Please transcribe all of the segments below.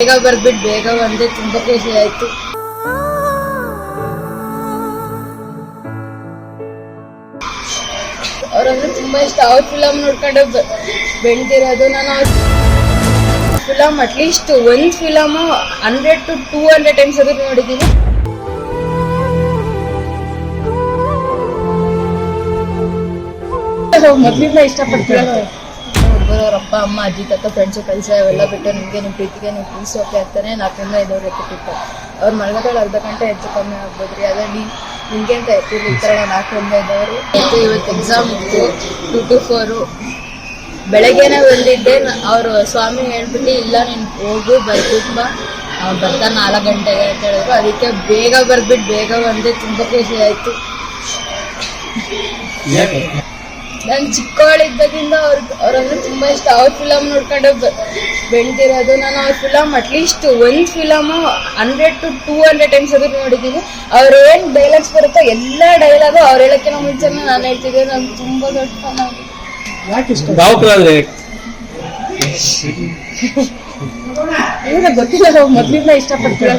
ಬೇಗ ಬರ್ಬಿಟ್ಟು ಬೇಗ ಬಂದೆ, ತುಂಬಾ ಖುಷಿ ಆಯ್ತು. ಅವ್ರಂದ್ರೆ ತುಂಬಾ ಇಷ್ಟ. ಅವ್ರ ಫಿಲಮ್ ನೋಡ್ಕೊಂಡು ಬೆಳೆದಿರೋದು ನಾನು ಅವ್ರ ಫಿಲಮ್ ಅಟ್ಲೀಸ್ಟ್ ಒಂದ್ film hundred to two hundred times ಅದು ನೋಡಿದೀನಿ. ಮೊದ್ಲಿಂದ ಇಷ್ಟಪಡ್ತೀನಿ ಹುಡುಗರು ಅವ್ರ ಅಪ್ಪ ಅಮ್ಮ ಅಜ್ಜಿ ತಾತ ಫ್ರೆಂಡ್ಸ್ ಕೆಲಸ ಅವೆಲ್ಲ ಬಿಟ್ಟು ನಿಮಗೆ ನಿಮ್ಮ ಪ್ರೀತಿಗೆ ನೀವು ತಿಳಿಸೋಕೆ ಆಗ್ತಾನೆ ನಾಲ್ಕರಿಂದ ಐದವ್ರಿಗೆ ಎತ್ತಿಟ್ಟು ಅವ್ರ ಮಲಗೋದ್ರಲ್ಲಿ ಅರ್ಧ ಗಂಟೆ ಹೆಚ್ಚು ಕಮ್ಮಿ ಆಗ್ಬೋದ್ರಿ. ಅದೇ ನೀ ನಿಮಗೆ ಅಂತ ಎತ್ತಿರ್ತಾರೆ ನಾಲ್ಕರಿಂದ ಐದವರು ಮತ್ತು ಇವತ್ತು ಎಕ್ಸಾಮ್ ಇತ್ತು ಟು ಟು ಫೋರು ಬೆಳಗ್ಗೆನೆ ಬಂದಿದ್ದೆ. ಅವರು ಸ್ವಾಮಿ ಹೇಳ್ಬಿಟ್ಟು ಇಲ್ಲ ನೀನು ಹೋಗು ತುಂಬ ಬರ್ತಾನೆ ನಾಲ್ಕು ಗಂಟೆಗೆ ಅಂತ ಹೇಳಿದ್ರು. ಅದಕ್ಕೆ ಬೇಗ ಬರ್ಬಿಟ್ಟು ಬೇಗ ಬಂದೆ. ತುಂಬ ಖುಷಿ ಆಯಿತು. ನಾನು ಚಿಕ್ಕವಳಿದ್ದಾಗಿಂದ ಅವ್ರ ಅವ್ರಂದ್ರೆ ತುಂಬಾ ಇಷ್ಟ. ಅವ್ರ ಫಿಲಮ್ ನೋಡ್ಕೊಂಡು ಬೆಳೆದಿರೋದು ನಾನು ಅವ್ರ ಫಿಲಮ್ ಅಟ್ಲೀಸ್ಟ್ ಒಂದ್ film hundred to two hundred times ಆದ್ರೂ ನೋಡಿದ್ದೀನಿ ಅವ್ರ ಏನ್ ಡೈಲಾಗ್ಸ್ ಬರುತ್ತೋ ಎಲ್ಲ ಡೈಲಾಗು ಅವ್ರ ಹೇಳಕ್ಕಿಂತ ಮುಂಚೆ ನಾನು ಹೇಳ್ತಿದ್ದೆ. ನಾನು ತುಂಬಾ ದೊಡ್ಡ ಫನ್ ಆಗಿ. ಯಾಕೆ ಇಷ್ಟ? ಗೊತ್ತಿಲ್ಲ ನಾವು ಮೊದ್ಲಿಂದ ಇಷ್ಟಪಡ್ತೀರ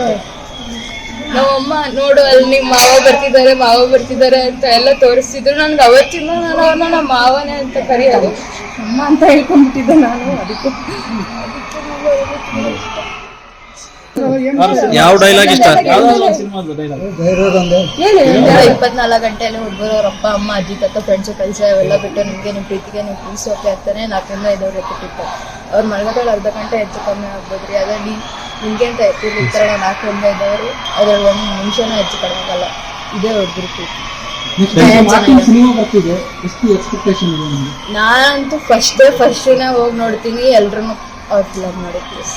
ನಮ್ಮಮ್ಮ ನೋಡು ಅಲ್ಲಿ ನಿಮ್ ಮಾವ ಬರ್ತಿದ್ದಾರೆ ಮಾವ ಬರ್ತಿದ್ದಾರೆ ಅಂತ ಎಲ್ಲ ತೋರಿಸ್ತಿದ್ರು. ನನ್ಗೆ ಅವತ್ತಿಂದ ನಾನು ಅವ್ರನ್ನ ನಮ್ಮ ಮಾವನೇ ಅಂತ ಕರೆಯೋದು. ಅಮ್ಮ ಅಂತ ಹೇಳ್ಕೊಂಡ್ಬಿಟ್ಟಿದ್ದೆ ನಾನು ಅದಕ್ಕೆ. ಯಾವ ಡೈಲಾಗ್ ಇಷ್ಟ? ಇಪ್ಪತ್ನಾಲ್ಕು ಗಂಟೆಯಲ್ಲಿ ಹುಡುಗರು ಅವ್ರ ಅಪ್ಪ ಅಮ್ಮ ಅಜ್ಜಿ ತಕ್ಕ ಫ್ರೆಂಡ್ಸ್ ಕೆಲಸ ಎಲ್ಲ ಬಿಟ್ಟು ನಿಮ್ಗೆ ನಿಮ್ಮ ಪ್ರೀತಿಗೆ ನೀವು ತಿಳಿಸೋಕೆ ಆಗ್ತಾನೆ. ನಾಲ್ಕರಿಂದ ಇದ್ದವ್ರಿಗೆ ಎತ್ತಿಟ್ಟು ಅವ್ರ ಮಲಗದಲ್ಲಿ ಅರ್ಧ ಗಂಟೆ ಹೆಚ್ಚು ಕಮ್ಮಿ ಆಗ್ಬೋದ್ರಿ. ಅದೇ ನೀ ನಿಮ್ಗೆ ಅಂತ ಎತ್ತಿರ್ತಾರೆ ನಾಲ್ಕರಿಂದ ಐದವರು ಅದ್ರಲ್ಲಿ ಒಂದು ನಿಮಿಷನೂ ಹೆಚ್ಚು ಕಡಿಮೆ ಆಗಲ್ಲ. ಇದೇ ಹುಡುಗರು ಪ್ರೀತಿ ಸಿನಿಮಾ ಬರ್ತಿದೆ. ಎಷ್ಟು ಎಕ್ಸ್ಪೆಕ್ಟೇಷನ್ ಇದೆ ನಿಮಗೆ? ನಾನಂತೂ ಫಸ್ಟ್ ಡೇ ಫಸ್ಟ್ ಫಸ್ಟ್ನೇ ಹೋಗಿ ನೋಡ್ತೀನಿ. ಎಲ್ರೂ ಅವ್ರ ಫಿಲಮ್ ನೋಡಿ ಪ್ಲೀಸ್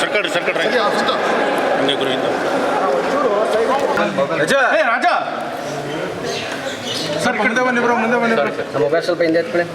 ಸರ್ಕಟ್ ಸರ್ಕಟ್ ಹಂಗೆ ಗುರುವಿಂದ ರಾಜ! ಸರ್ ಮುಂದೆ ಬನ್ನಿ ಬ್ರೋ ಮುಂದೆ ಬನ್ನಿ ನಮ್ಮ ಮೊಬೈಲ್ ಸ್ವಲ್ಪ ಹಿಂದೆ ಎತ್ಕೊಳ್ಳಿ.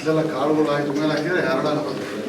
ಇದೆಲ್ಲ ಕಾಳುಗಳು ಆಯ್ತು ಮೇಲೆ ಹಾಕಿದ್ರೆ ಹರಡಾನ ಬರ್ತದೆ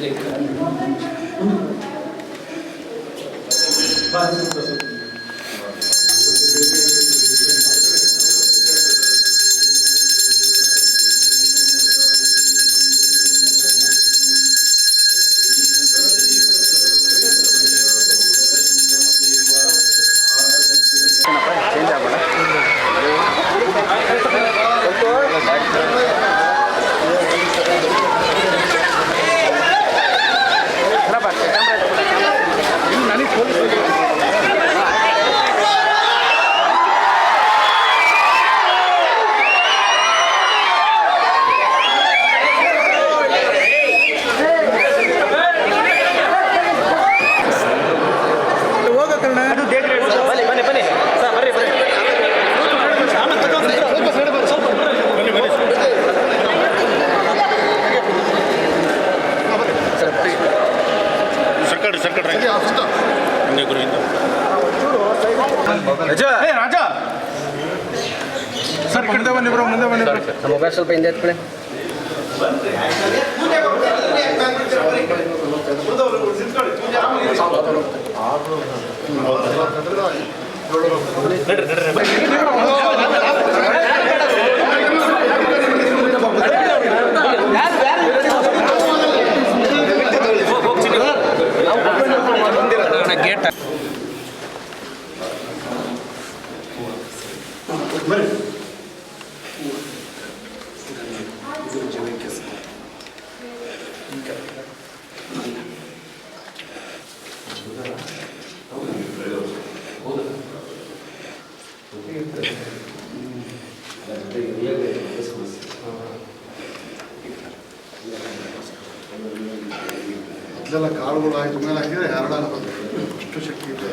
Legal. Vai, ಏ ರಾಜ ಸರ್ ಮುಂದೆ ಬನ್ನಿ ಬ್ರೋ ಮುಂದೆ ಬನ್ನಿ ಬ್ರೋ ಮೊಬೈಲ್ ಸ್ವಲ್ಪ ಹಿಂದೆ ಎತ್ಕೊಳ್ಳಿ ಇದೆಲ್ಲ ಕಾಳುಗಳು ಆಯ್ತು ಮೇಲೆ ಹಾಕಿದ್ರೆ ಹರಡಾನ ಬಂದು ಅಷ್ಟು ಶಕ್ತಿ ಇದೆ